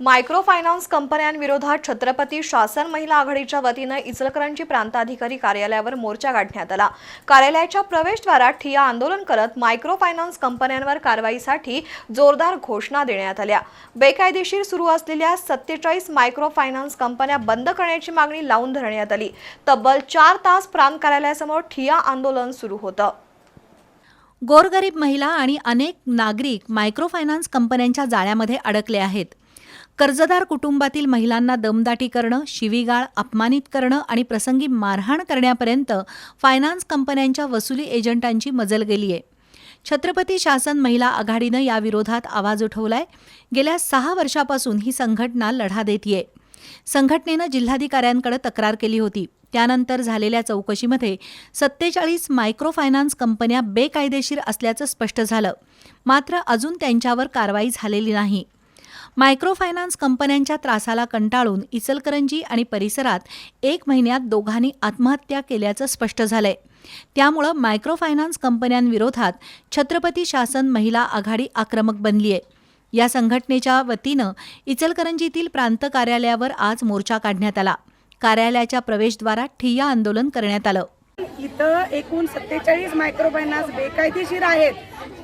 Micro finance कंपन्यांविरोधात Chhatrapati शासन महिला आघाडीच्या वतीनं इचलकरंजी प्रांताधिकारी कार्यालयावर मोर्चा काढण्यात आला. कार्यालयाच्या प्रवेशद्वारात ठिया आंदोलन करत मायक्रो फायनान्स कंपन्यांवर कारवाईसाठी जोरदार घोषणा देण्यात आल्या. बेकायदेशीर सुरू असलेल्या सत्तेचाळीस मायक्रो फायनान्स कंपन्या बंद करण्याची मागणी लावून धरण्यात आली. तब्बल चार तास प्रांत कार्यालयासमोर ठिया आंदोलन सुरू होतं. गोरगरीब महिला आणि अनेक नागरिक मायक्रो फायनान्स कंपन्यांच्या जाळ्यामध्ये अडकले आहेत. कर्जदार कुटुंबातील महिलांना दमदाटी करणं शिवीगाळ अपमानित करणं आणि प्रसंगी मारहाण करण्यापर्यंत फायनान्स कंपन्यांच्या वसुली एजंटांची मजल गेली आहे. छत्रपती शासन महिला आघाडीनं याविरोधात आवाज उठवलाय. गेल्या सहा वर्षापासून ही संघटना लढा देतीये. संघटनेनं जिल्हाधिकाऱ्यांकडे तक्रार केली होती. त्यानंतर झालेल्या चौकशीमध्ये सत्तेचाळीस मायक्रो फायनान्स कंपन्या बेकायदेशीर असल्याचं स्पष्ट झालं. मात्र अजून त्यांच्यावर कारवाई झालेली नाही. मायक्रो फायनान्स कंपन्यांच्या त्रासाला कंटाळून इचलकरंजी आणि परिसरात एक महिन्यात दोघांनी आत्महत्या केल्याचं स्पष्ट झालंय. त्यामुळं मायक्रो फायनान्स कंपन्यांविरोधात छत्रपती शासन महिला आघाडी आक्रमक बनली आहे या संघटनेच्या वतीनं इचलकरंजीतील प्रांत कार्यालयावर आज मोर्चा काढण्यात आला. कार्यालयाच्या प्रवेशद्वारात ठिय्या आंदोलन करण्यात आलं. इथं एकूण सत्तेचाळीस मायक्रो फायनान्स बेकायदेशीर आहेत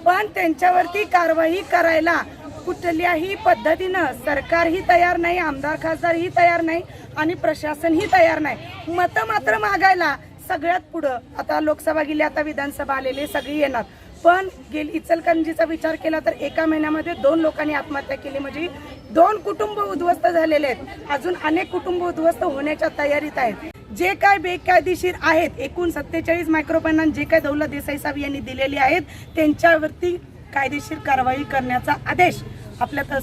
पण त्यांच्यावरती कारवाई करायला कुठल्याही पद्धतीनं सरकारही तयार नाही आमदार खासदारही तयार नाही आणि प्रशासनही तयार नाही. मतं मात्र मागायला सगळ्यात पुढं आता लोकसभा गेली आता विधानसभा आलेली सगळी येणार. पण गेली इचलकरंजीचा विचार केला तर एका महिन्यामध्ये दोन लोकांनी आत्महत्या केली. म्हणजे दोन कुटुंब उद्ध्वस्त झालेले आहेत. अजून अनेक कुटुंब उद्ध्वस्त होण्याच्या तयारीत आहेत. जे काय बेकायदेशीर आहेत एकूण सत्तेचाळीस मायक्रो फायनान्स जे काय दौलत देसाई साहेब यांनी दिलेली आहेत त्यांच्यावरती कायदेशीर कारवाई करण्याचा आदेश आपल्या तर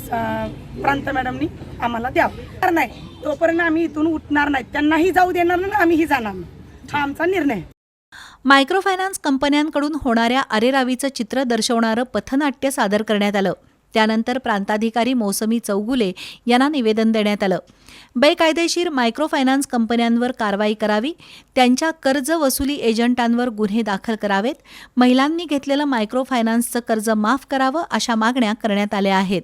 प्रांत मॅडमनी आम्हाला द्यावा. नाही. तोपर्यंत आम्ही इथून उठणार नाही. त्यांनाही जाऊ देणार नाही आम्हीही जाणार नाही. हा आमचा निर्णय. मायक्रो फायनान्स कंपन्यांकडून होणाऱ्या अरेरावीचं चित्र दर्शवणारं पथनाट्य सादर करण्यात आलं. त्यानंतर प्रांताधिकारी मोसमी चौगुले यांना निवेदन देण्यात आलं. बेकायदेशीर मायक्रो फायनान्स कंपन्यांवर कारवाई करावी त्यांच्या कर्ज वसुली एजंटांवर गुन्हे दाखल करावेत महिलांनी घेतलेलं मायक्रो फायनान्सचं कर्ज माफ करावं अशा मागण्या करण्यात आल्या आहेत.